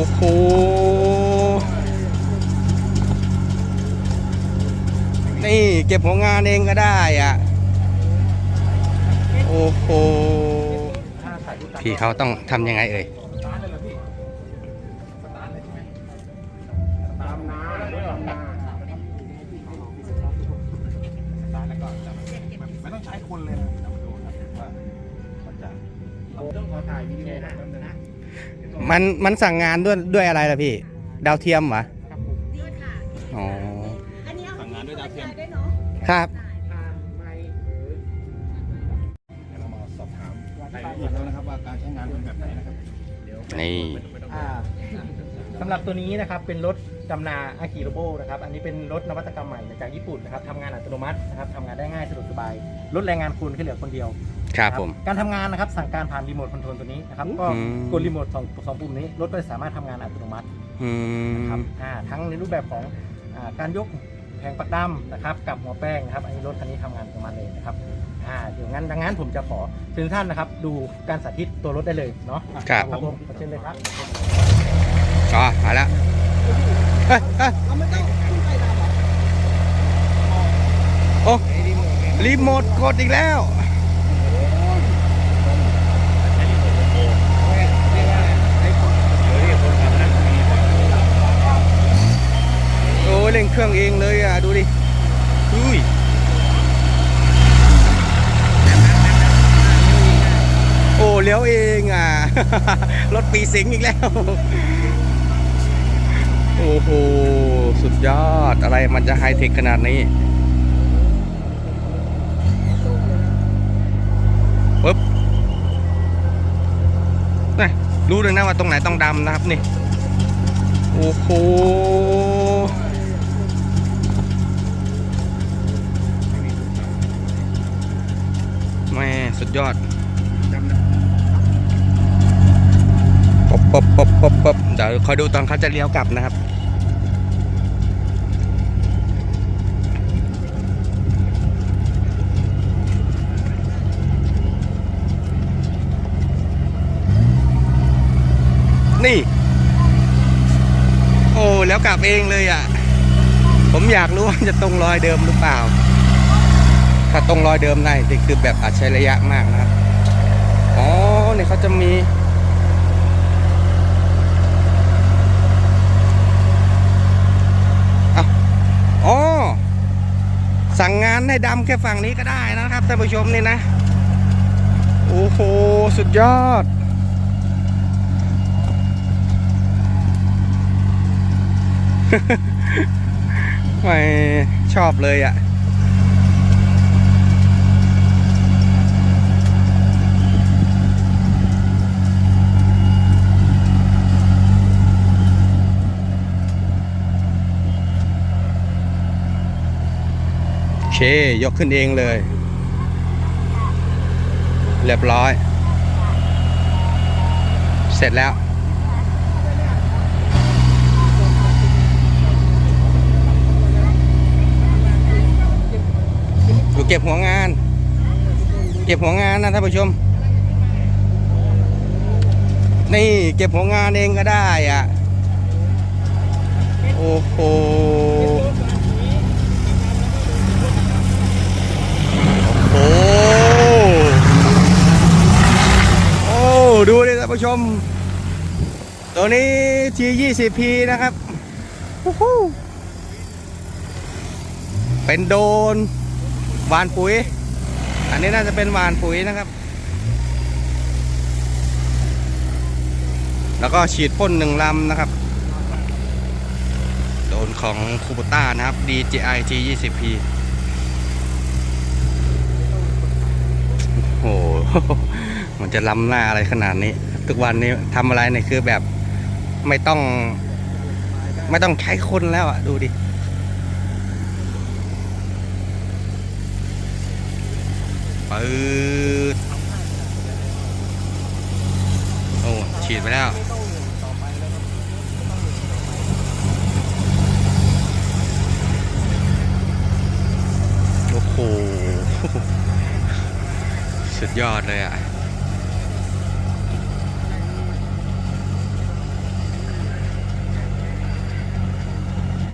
้โหนี่เก็บหัวงานเองก็ได้อะ โอ้โห พี่เขาต้องทำยังไงเอ่ยไม่ต้องใช้คนเลยนะมาดูครับว่ามันจะต้องขอถ่ายวิดีโอนะ มันมันสั่งงานด้วยด้วยอะไรล่ะพี่ ดาวเทียมเหรอครับผมดีค่ะอ๋อ อันนี้เอาสั่งงานด้วยดาวเทียม ได้เนาะครับทางไม่หรือเดี๋ยวเรามาสอบถามรายละเอียดแล้วนะครับว่าการใช้งานเป็นแบบไหนนะครับเดี๋ยวนี่ อ่าสำหรับตัวนี้นะครับเป็นรถดำนาอากิโรโบนะครับอันนี้เป็นรถนวัตกรรมใหม่มาจากญี่ปุ่นนะครับทำงานอัตโนมัตินะครับทำงานได้ง่ายสะดวกสบายลดแรงงานคุณแค่เหลือคนเดียว ครับนะผม การทำงานนะครับสั่งการผ่านรีโมทคอนโทรลตัวนี้นะครับก็อืม กดรีโมทสองสองปุ่มนี้รถก็จะสามารถทำงานอัตโนมัติอืนะครับมอ่าทั้งในรูปแบบของอ่าการยกแผงปักดำนะครับกับหัวแป้งนะครับอันนี้รถคันนี้ทำงานอัตโนมัติเลยนะครับอ่าเดี๋ยวงั้นดังนั้นผมจะขอเชิญท่านนะครับดูการสาธิตตัวรถได้เลยเนาะครับครับผมขอเชิญเลยครับก็มาแล้วเอ้ยเอ้ยโอ้รีโมทกดอีกแล้ว โอ้ เล่นเครื่องเองเลยอะ ดูดิอุ้ยโอ้เลี้ยวเองอะ รถปีสิงอีกแล้ว โอ้โห สุดยอดอะไรมันจะไฮเทคขนาดนี้ปึ๊บนี่รู้เลยนะว่าตรงไหนต้องดำนะครับนี่ โอ้โห ยอดปบปบปบปบปบเดี๋ยวคอยดูตอนเขาจะเลี้ยวกลับนะครับ นี่ โอ้ แล้วกลับเองเลยอะ ผมอยากรู้ว่าจะตรงรอยเดิมหรือเปล่า ถ้าตรงรอยเดิมได้นี่คือแบบอัจฉริยะมากนะครับอ๋อเนี่ยเขาจะมีอ๋อสั่งงานให้ดำแค่ฝั่งนี้ก็ได้นะครับท่านผู้ชมนี่นะ โอ้โห สุดยอด ไม่ชอบเลยอะ เคยกขึ้นเองเลย เรียบร้อย เสร็จแล้วอยู่เก็บหัวงาน เก็บหัวงานนะท่านผู้ชม นี่เก็บหัวงานเองก็ได้อะ โอ้โห โอ้โอ้ ดูดิท่านผู้ชม ตัวนี้ T20P นะครับวู้ฮู้เป็นโดรนหวานปุ๋ย อันนี้น่าจะเป็นหวานปุ๋ยนะครับ แล้วก็ฉีดพ่นหนึ่งลำนะครับ โดรนของคูปต้านะครับ DJI T20P โอ้โห มันจะล้ำหน้าอะไรขนาดนี้ ทุกวันนี้ทำอะไรเนี่ยคือแบบไม่ต้อง ไม่ต้องใช้คนแล้วอะ ดูดิปืดโอ้ฉีดไปแล้วโอ้โห สุดยอดเลยอะ